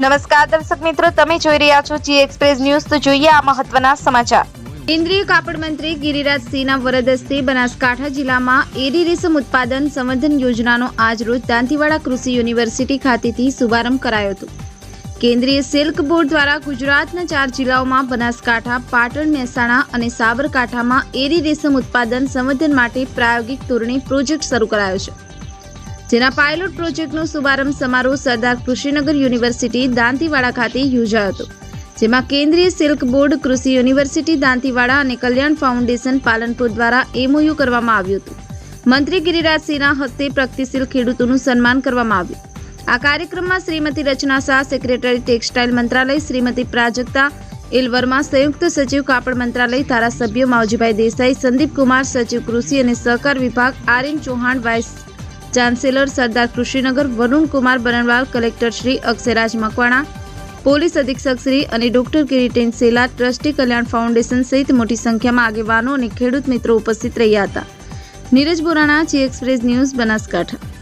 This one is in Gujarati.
નમસ્કાર, દર્શક મિત્રો, તમે જોઈ રહ્યા છો જી એક્સપ્રેસ ન્યૂઝ તો જોઈએ આ મહત્વના સમાચાર. કેન્દ્રીય કાપડ મંત્રી ગિરિરાજસિંહના વરદ હસ્તે બનાસકાંઠા જિલ્લામાં એરી રેશમ ઉત્પાદન સંવર્ધન યોજનાનો આજરોજ દાંતીવાડા કૃષિ યુનિવર્સિટી ખાતેથી શુભારંભ કરાયો હતો. કેન્દ્રીય સિલ્ક બોર્ડ દ્વારા ગુજરાતના ચાર જિલ્લાઓમાં બનાસકાંઠા, પાટણ, મહેસાણા અને સાબરકાંઠામાં એરી રેશમ ઉત્પાદન સંવર્ધન માટે પ્રાયોગિક ધોરણે પ્રોજેક્ટ શરૂ કરાયો છે. જેના પાયલોટ પ્રોજેક્ટનો શુભારંભ સમારોહ સરદાર કૃષિનગર યુનિવર્સિટી દાંતીવાડા ખાતે યોજાયો હતો, જેમાં કેન્દ્રીય સિલ્ક બોર્ડ, કૃષિ યુનિવર્સિટી દાંતીવાડા અને કલ્યાણ ફાઉન્ડેશન પાલનપુર દ્વારા એમઓયુ કરવામાં આવ્યું હતું. મંત્રી ગિરિરાજસિંહના હસ્તે પ્રગતિશીલ ખેડૂતોનું સન્માન કરવામાં આવ્યું. આ કાર્યક્રમમાં શ્રીમતી રચના શાહ, સેક્રેટરી ટેક્સટાઇલ મંત્રાલય, શ્રીમતી પ્રાજક્તા એલ વર્મા, સંયુક્ત સચિવ કાપડ મંત્રાલય, ધારાસભ્યો માવજીભાઈ દેસાઈ સંદીપ કુમાર સચિવ કૃષિ અને સહકાર વિભાગ, R N Chauhan, vice chancellor Sardar Krushinagar Varun Kumar Barnwal collector Shri Akshayraj Makwana, police અધિક્ષક શ્રી અને doctor Kiriten Sela, trustee Kalyan foundation સહિત મોટી સંખ્યામાં આગેવાનો અને ખેડૂત મિત્રો ઉપસ્થિત રહ્યા હતા. Neeraj Borana, G express news Banaskantha.